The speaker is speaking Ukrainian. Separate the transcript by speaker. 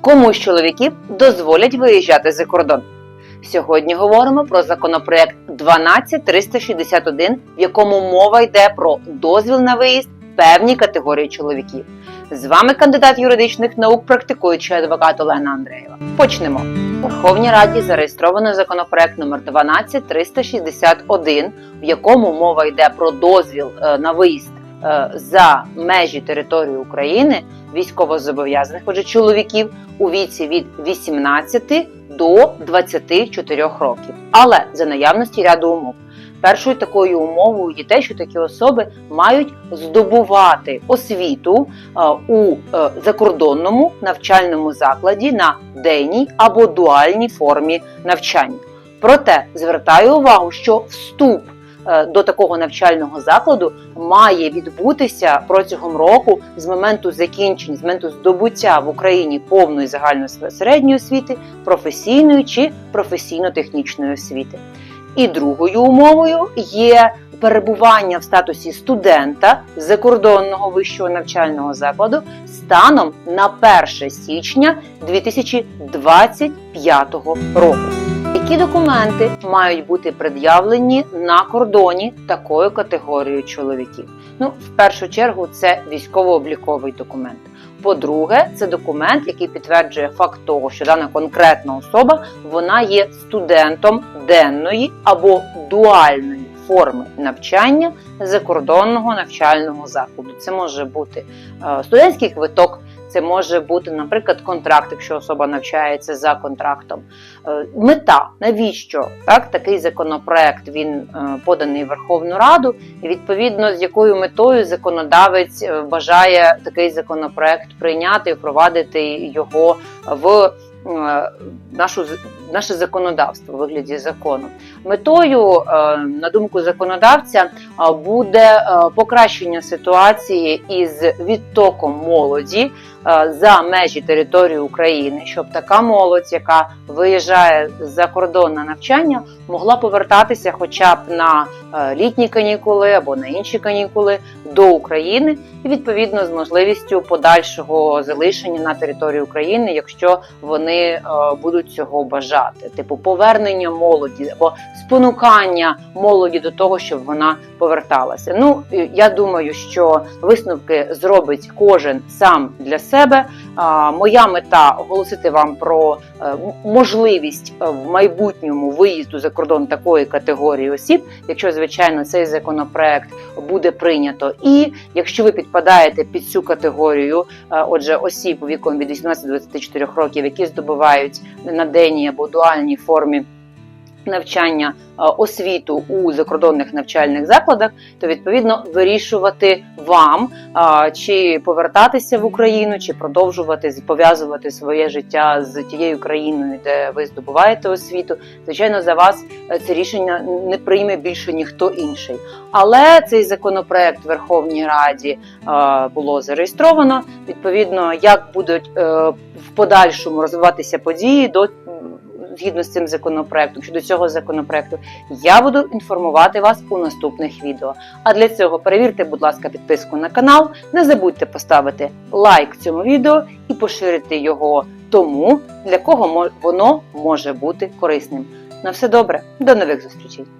Speaker 1: Кому з чоловіків дозволять виїжджати за кордон? Сьогодні говоримо про законопроект 12361, в якому мова йде про дозвіл на виїзд певній категорії чоловіків. З вами кандидат юридичних наук, практикуючий адвокат Олена Андреєва. Почнемо. У Верховній Раді зареєстровано законопроект номер 12361, в якому мова йде про дозвіл е, на виїзд за межі території України військовозобов'язаних, отже, чоловіків у віці від 18 до 24 років, але за наявності ряду умов. Першою такою умовою є те, що такі особи мають здобувати освіту е, у е, закордонному навчальному закладі на денній або дуальній формі навчання. Проте звертаю увагу, що вступ е, до такого навчального закладу має відбутися протягом року з моменту закінчення, з моменту здобуття в Україні повної загальної середньої освіти, професійної чи професійно-технічної освіти. І другою умовою є перебування в статусі студента закордонного вищого навчального закладу станом на 1 січня 2025 року. Які документи мають бути пред'явлені на кордоні такою категорією чоловіків? Ну, в першу чергу, це військово-обліковий документ. По-друге, це документ, який підтверджує факт того, що дана конкретна особа вона є студентом денної або дуальної форми навчання закордонного навчального закладу. Це може бути е, студентський квиток. Це може бути, наприклад, контракт, якщо особа навчається за контрактом. Е, Мета навіщо так такий законопроект він е, поданий в Верховну Раду, і відповідно з якою метою законодавець е, бажає такий законопроект прийняти і впровадити його в е, нашу з- наше законодавство у вигляді закону. Метою, е, на думку законодавця, е, буде е, покращення ситуації із відтоком молоді е, за межі території України, щоб така молодь, яка виїжджає за кордон на навчання, могла повертатися хоча б на е, літні канікули або на інші канікули до України, і відповідно з можливістю подальшого залишення на території України, якщо вони е, будуть цього бажати, типу повернення молоді або спонукання молоді до того, щоб вона поверталася. Ну я думаю, що висновки зробить кожен сам для себе. Моя мета оголосити вам про е, можливість е, в майбутньому виїзду за кордон такої категорії осіб, якщо звичайно цей законопроект буде прийнято. І якщо ви підпадаєте під цю категорію, е, отже, осіб віком від 18 до 24 років, які здобувають на денній або дуальній формі навчання е, освіту у закордонних навчальних закладах, то відповідно вирішувати вам, чи повертатися в Україну, чи продовжувати пов'язувати своє життя з тією країною, де ви здобуваєте освіту. Звичайно, за вас е, це рішення не прийме більше ніхто інший. Але цей законопроект в Верховній Раді е, було зареєстровано. Відповідно, як будуть в подальшому розвиватися події до згідно з цим законопроектом щодо цього законопроекту, я буду інформувати вас у наступних відео. А для цього перевірте, будь ласка, підписку на канал. Не забудьте поставити лайк цьому відео і поширити його тому, для кого воно може бути корисним. На все добре, до нових зустрічей!